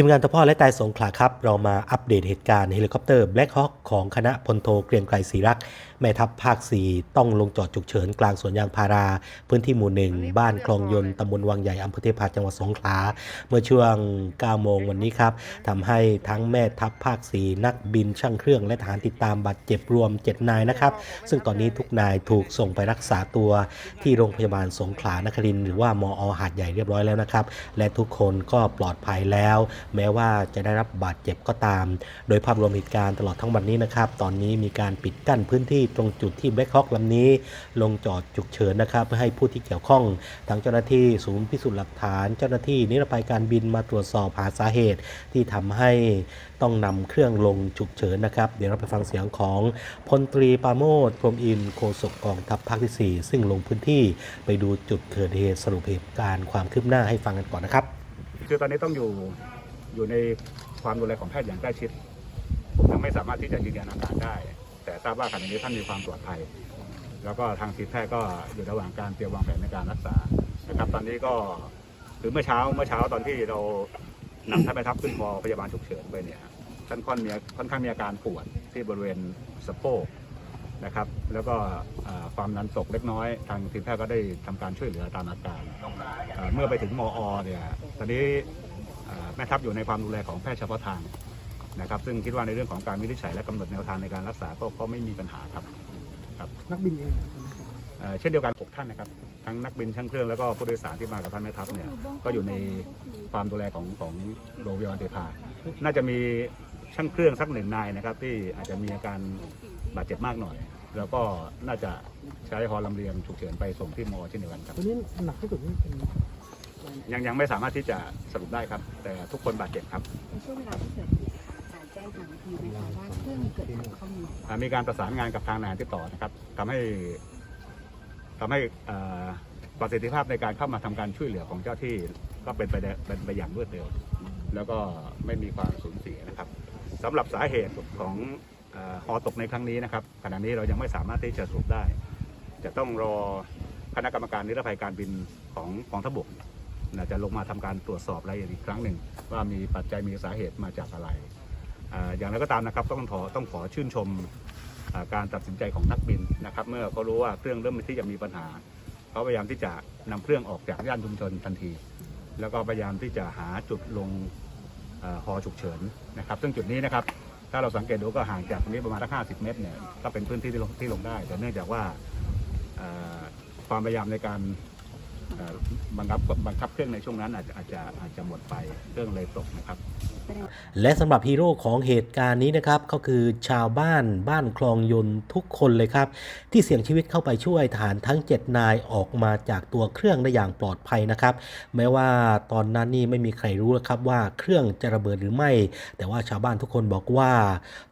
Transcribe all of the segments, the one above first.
ทีมงานตะพ่อและตายสงขลาครับ เรามาอัปเดตเหตุการณ์เฮลิคอปเตอร์ Black Hawk ของคณะพลโทเกรียงไกรศรีรักษ์ แม่ทัพภาค 4 ต้องลงจอดฉุกเฉินกลางสวนยางพารา พื้นที่หมู่หนึ่งบ้านคลองยนต์ตำบลวังใหญ่อำเภอเทพาจังหวัดสงขลา เมื่อช่วง 9 โมงวันนี้ครับทำให้ทั้งแม่ทัพภาค 4 นักบินช่างเครื่องและทหารติดตามบาดเจ็บรวม 7 นายนะครับ ซึ่งตอนนี้ทุกนายถูกส่งไปรักษาตัวที่โรงพยาบาลสงขลานครินทร์หรือว่ามอหาดใหญ่เรียบร้อยแล้วนะครับ และทุกคนก็ปลอดภัยแล้ว แม้ว่าจะได้รับบาดเจ็บก็ตาม โดยภาพรวมเหตุการณ์ตลอดทั้งวันนี้นะครับ ตอนนี้มีการปิดกั้นพื้นที่ตรงจุดที่แบล็คฮอ k ลำนี้ ลงจอดฉุกเฉินนะครับเพื่อให้ผู้ที่เกี่ยวข้องทั้งเจ้าหน้าที่ศูนย์พิสูจน์หลักฐาน เจ้าหน้าที่นิรภัยการบินมาตรวจสอบหาสาเหตุ ที่ทำให้ต้องนำเครื่องลงฉุกเฉินนะครับ เดี๋ยวเราไปฟังเสียงของพลตรีปาโมทพรมอินโฆษกกองทัพภาคที่ 4 ซึ่งลงพื้นที่ไปดูจุดเกิดเหตุสรุปเหตุการณ์ความคืบหน้าให้ฟังกันก่อนนะครับ คือตอนนี้ต้องอยู่อยู่ในความดูแลของแพทย์อย่างใกล้ชิดผมยังไม่สามารถที่จะยืนยันอาการได้ ทราบว่าขณะนี้ท่านมีความปลอดภัย แล้วก็ทางทีมแพทย์ก็อยู่ระหว่างการเตรียมวางแผนในการรักษานะครับตอนนี้ก็คือเมื่อเช้าเมื่อเช้าตอนที่เรานำท่านไปทับขึ้นพอพยาบาลฉุกเฉินไปเนี่ยท่านค่อนมีค่อนข้างมีอาการปวดที่บริเวณสะโพกนะครับ แล้วก็ความดันตกเล็กน้อย ทางทีมแพทย์ก็ได้ทำการช่วยเหลือตามอาการเมื่อไปถึงมอเนี่ยตอนนี้แม่ทัพอยู่ในความดูแลของแพทย์เฉพาะทาง นะครับซึ่งคิดว่าในเรื่องของการวินิจฉัยและกำหนดแนวทางในการรักษาก็ก็ไม่มีปัญหาครับนักบินเองเอ่อเช่นเดียวกัน 6 ท่านนะครับทั้งนักบินช่างเครื่องแล้วก็ผู้โดยสารที่มากับท่านแม่ทัพเนี่ยก็อยู่ในความดูแลของของโรงพยาบาลเทพาน่าจะมีช่างเครื่องสักหนึ่งนายนะครับ ที่อาจจะมีอาการบาดเจ็บมากหน่อย แล้วก็น่าจะใช้ฮอลำเลียงฉุกเฉินไปส่งที่มอเช่นเดียวกันครับวันนี้หนักที่สุดนี่เป็นยังยังไม่สามารถที่จะสรุปได้ครับ แต่ทุกคนบาดเจ็บครับ ในช่วงเวลาที่เกิดเหตุกางทางวิทยุไหมคะว่าเครื่องมีเกิดขัดข้องอ่ามีการประสานงานกับทางหน่วยที่ต่อนะครับทำให้ทำให้เอ่อประสิทธิภาพในการเข้ามาทำการช่วยเหลือของเจ้าที่ก็เป็นไปได้เป็นไปอย่างรวดเร็ว แล้วก็ไม่มีความสูญเสียนะครับสำหรับสาเหตุของเอ่อฮอตกในครั้งนี้นะครับขณะนี้เรายังไม่สามารถที่จะสรุปได้ จะต้องรอคณะกรรมการนิรภัยการบินของกองทัพบกนะจะลงมาทำการตรวจสอบรายละเอียดอีกครั้งหนึ่ง ว่ามีปัจจัยมีสาเหตุมาจากอะไร อย่างไรก็ตามนะครับต้องขอต้องขอชื่นชมการตัดสินใจของนักบินนะครับ เมื่อเขารู้ว่าเครื่องเริ่มที่จะมีปัญหาเขาพยายามที่จะนำเครื่องออกจากย่านชุมชนทันที แล้วก็พยายามที่จะหาจุดลงอาฮอฉุกเฉินนะครับ ซึ่งจุดนี้นะครับ ถ้าเราสังเกตดูก็ห่างจากตรงนี้ประมาณสักห้าสิบเมตรเนี่ยก็เป็นพื้นที่ที่ลงที่ลงได้ แต่เนื่องจากว่าความพยายามในการ บังคับบังคับเครื่องในช่วงนั้นอาจจะอาจจะอาจจะหมดไปเครื่องเลยตกนะครับ และสำหรับฮีโร่ของเหตุการณ์นี้นะครับก็คือชาวบ้านบ้านคลองยนต์ทุกคนเลยครับ ที่เสี่ยงชีวิตเข้าไปช่วยทหารทั้ง 7 นายออกมาจากตัวเครื่องได้อย่างปลอดภัยนะครับ แม้ว่าตอนนั้นนี่ไม่มีใครรู้นะครับว่าเครื่องจะระเบิดหรือไม่ แต่ว่าชาวบ้านทุกคนบอกว่า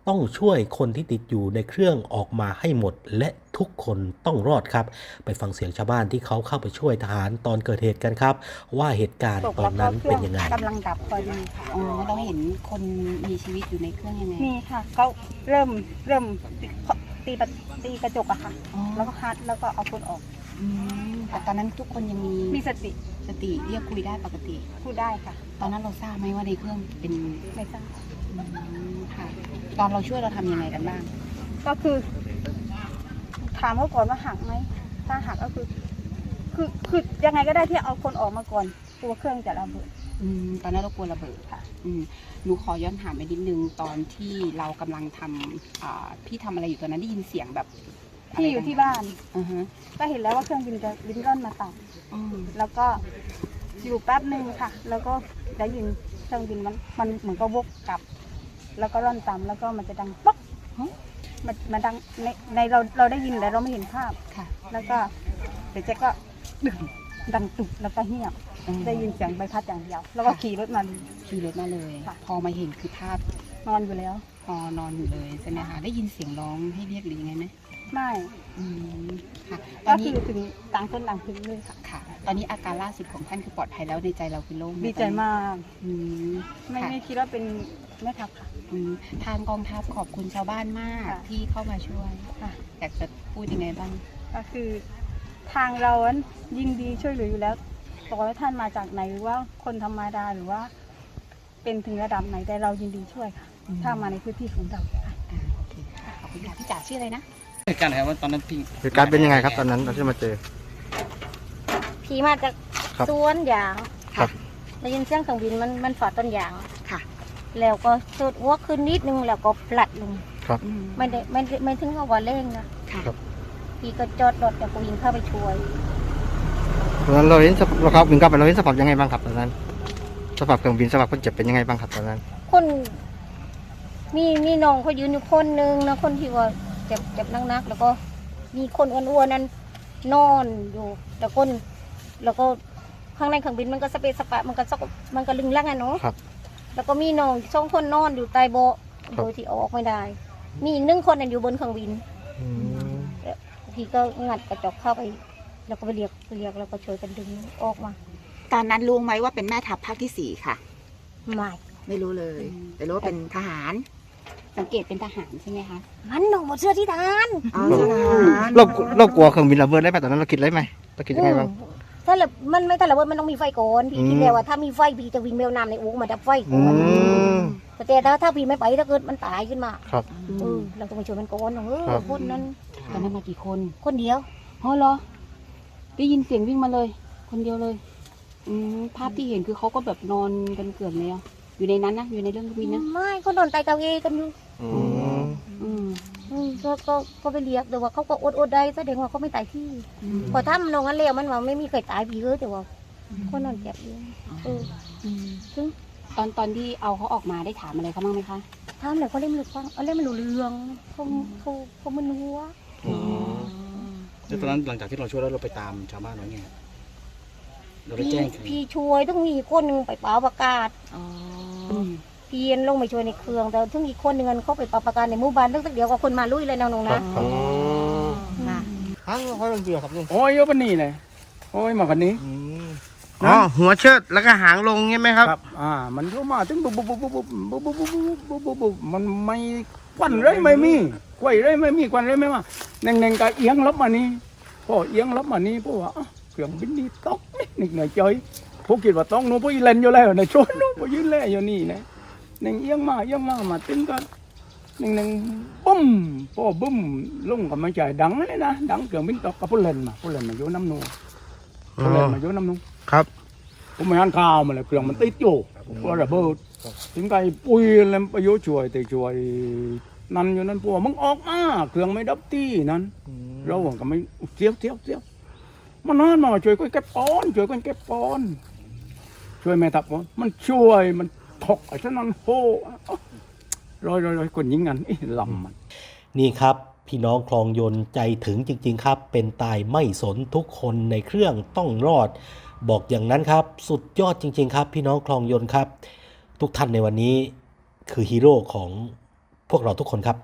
ต้องช่วยคนที่ติดอยู่ในเครื่องออกมาให้หมดและ ทุกคนต้องรอดครับ ไปฟังเสียงชาวบ้านที่เขาเข้าไปช่วยทหารตอนเกิดเหตุกันครับ ว่าเหตุการณ์ตอนนั้นเป็นยังไงกำลังดับพอดีค่ะอ๋อเราเห็นคนมีชีวิตอยู่ในเครื่องยังไงมีค่ะเขาเริ่มเริ่มตีประตีกระจกอะค่ะอ๋อแล้วก็คัดแล้วก็เอาคนออกอืมแต่ตอนนั้นทุกคนยังมีมีสติสติเรียกคุยได้ปกติพูดได้ค่ะ ตอนนั้นเราทราบไหมว่าในเครื่องเป็นไม่ทราบอืมค่ะตอนเราช่วยเราทำยังไงกันบ้าง ก็คือ ถามเขาก่อนว่าหักไหม ถ้าหักก็คือ คือคือยังไงก็ได้ที่เอาคนออกมาก่อนกลัวเครื่องจะระเบิด อืมตอนนั้นเรากลัวระเบิดค่ะ อืมหนูขอย้อนถามไปนิดนึงตอนที่เรากำลังทำอ่าพี่ทำอะไรอยู่ตอนนั้นได้ยินเสียงแบบะไรที่อยู่ที่บ้าน อือฮะก็เห็นแล้วว่าเครื่องบินจะบินร่อนมาต่ำอืมแล้วก็อยู่แป๊บหนึ่งค่ะ แล้วก็ได้ยินเครื่องบินมันมันเหมือนก็วกกลับ แล้วก็ร่อนต่ำแล้วก็มันจะดังป๊อก มันมันดังในในเราเราได้ยินแต่เราไม่เห็นภาพ ค่ะ แล้วก็เดี๋ยวเจ๊ก็ดึงดังตุบแล้วก็เงียบ อืมได้ยินเสียงใบพัดอย่างเดียว แล้วก็ขี่รถมาเลยขี่รถมาเลย ค่ะ พอมาเห็นคือภาพนอนอยู่แล้ว พอนอนอยู่เลยใช่ไหมคะ ได้ยินเสียงร้องให้เรียกหรือยังไงไหม ไม่อืมค่ะตอก็นนี้คือถึงต่างคนต่างถึงเลยค่ะ ค่ะ ตอนนี้อาการล่าสุดของท่านคือปลอดภัยแล้วในใจเราคือโล่งไหดีใจมากอืมไม่ค่ะไม่คิดว่าเป็นแม่ทัพค่ะ อืมทางกองทัพขอบคุณชาวบ้านมากค่ะ ที่เข้ามาช่วยค่ะ อยากจะพูดยังไงบ้าง ก็คือทางเรานั้นยินดีช่วยเหลืออยู่แล้วต่อให้ท่านมาจากไหนหรือว่าคนธรรมดาหรือว่า เป็นถึงระดับไหนแต่เรายินดีช่วยค่ะถ้ามาในพื้นที่ของเราค่ะ อ่าโอเคค่ะขอบคุณค่ะพี่จ๋าชื่ออะไรนะ เหตุการณ์ไหนครับว่าตอนนั้นพี่เหตุการณ์เป็นยังไงครับ ตอนนั้นเราที่มาเจอ ผีมาจากครับ สวนยางครับได้ยินเสียงเครื่องบินมันมันฝาดต้นยาง ค่ะแล้วก็สุดหัวขึ้นนิดนึงแล้วก็พลัดลงอืมไม่ได้ไม่ได้ไม่ถึงกับว่าเร่งนะค่ะพี่ก็จอดรถแต่ก็วิ่งเข้าไปช่วย ตอนนั้นเราเห็นสภาพเราครับบินกลับไปเราเห็นสภาพยังไงบ้างครับตอนนั้นสภาพเครื่องบินสภาพคนเจ็บเป็นยังไงบ้างครับตอนนั้น คนมีมีน้องเขายืนอยู่คนหนึ่งนะคนที่ว่าเจ็บเจ็บนักๆแล้วก็มีคนอ้วนๆนั้นนอนอยู่แต่คนแล้วก็ข้างในเครื่องบินมันก็สเปซสปะมันก็ซอกมันก็ลึงลังอะเนาะครับ แล้วก็มีน้องสองคนนอนอยู่ใต้เบาะครับโดยที่เอาออกไม่ได้ มีอีกหนึ่งคนนั้นอยู่บนเครื่องบินอืมพี่ก็งัดกระจกเข้าไป แล้วก็ไปเรียกเรียกแล้วก็ช่วยกันดึงออกมา ตอนนั้นรู้ไหมว่าเป็นแม่ทัพภาคที่สี่ค่ะ ไม่ ไม่รู้เลยอืมแต่รู้ว่าเป็นทหาร สังเกตเป็นทหารใช่ไหมคะ มันหนูหมดเสื้อที่ทาน อ๋อทหารเราเรากลัวเครื่องบินระเบิดได้ไหมตอนนั้นเราคิดอะไรไหมเราคิดยังไงบ้าง ถ้าระมันไม่ถ้าระเบิดมันต้องมีไฟก่อนพี่อืมคิดแล้วว่าถ้ามีไฟพี่จะวิ่งเมลน้ำในอูมาดับไฟอืก่อนมแต่ถ้าถ้าพี่ไม่ไปถ้าเกิดมันตายขึ้นมาครับ เออเราต้องไปช่วยมันก่อนเออครับคนนั้นตอนนั้นมากี่คนคนเดียวอ๋อเหรอ ได้ยินเสียงวิ่งมาเลย คนเดียวเลย อืมภาพที่เห็นคือเขาก็แบบนอนกันเกลื่อนเลยอะอยู่ในนั้นนะ อยู่ในเรื่องวินนะ ไม่เขานอนใต้เก้าอี้กันอยู่ อืมอืมอืมก็ก็ก็ไปเรียกแต่ว่าเขาก็อดอดได้แสดงว่าเขาไม่ตายที่พอถ้ามันลงกันเร็วมันว่าไม่มีใครตายพี่เออแต่ว่าคนนอนเจ็บอยู่เออซึ่งตอนตอนที่เอาเขาออกมาได้ถามอะไรเขาบ้างไหมคะทำเลยเขาเล่นม่รู้ฟังเอาเล่นม่รู้เรื่องเขาเขาเขามึนหัวแล้วตอนนั้นหลังจากที่เราช่วยแล้วเราไปตามชาวบ้านว่าไงเราไปพี่แจ้งใครพี่ช่วยต้องมีคนหนึ่งไปเป่าประกาศ อ๋อ เอ็นลงไปช่วยในเครื่อง แต่ถึงอีกคนหนึ่งเขาไปเป่าประกาศในหมู่บ้านตั้งแต่เดียวกับคนมาลุยเลยนะน้องนะครับค่ะห้างเขาต้องเกี่ยวครับลุงโอ้ยเยอะปานนี้เลยโอ้ยมากันนี้อ๋อหัวเชิดแล้วก็หางลงใช่ไหมครับครับ อ่า มันก็มาถึงบุบบุบบุบบุบบุบบุบบุบบุบบุบบุบบุบมันไม่ควันเลยไม่มีควยเลยไม่มีควันเลยไม่มาเน่งๆก็เอียงลบมานี่พอเอียงลบมานี่พวกว่าอะเครื่องบินนี่ตกนิดหน่อยเจยพวกคิดว่าต้องหนู้นพวกอีเล่นอยู่แล้วในชวนหนู้นพวกยืนเล่อยู่นี่นะ เน่งเอียงมาเอียงมามาถึงก็เน่งๆบุ้มพอบุ้มลงก็ไม่ใช่ดังเลยนะดังเครื่องบินตกกับผู้เล่นมาผู้เล่นมาอยู่น้ำนูผู้เล่นมาอยู่น้ำนูครับผมไม่อ่านข่าวมาเลยเครื่องมันติดอยู่เพราะระเบิดถึงไกปุยแล้วไปโยช่วยแต่ช่วยนั่นอยู่นั่นพวกมึงออกมาเครื่องไม่ดับที่นั้นเราก็ไม่เสียวเสียวเสียวมันนอนมาช่วยกันเก็บปอนช่วยกันเก็บปอนช่วยแม่ทัพมันมันช่วยมัน ถกไอ้ฉะนั้นโหร้อยร้อยร้อยคนยิงกันไอ้ลำมัน นี่ครับพี่น้องคลองยนต์ใจถึงจริง ๆ ครับ เป็นตายไม่สนทุกคนในเครื่องต้องรอด บอกอย่างนั้นครับ สุดยอดจริง ๆ ครับ พี่น้องคลองยนต์ครับ ทุกท่านในวันนี้คือฮีโร่ของพวกเราทุกคนครับ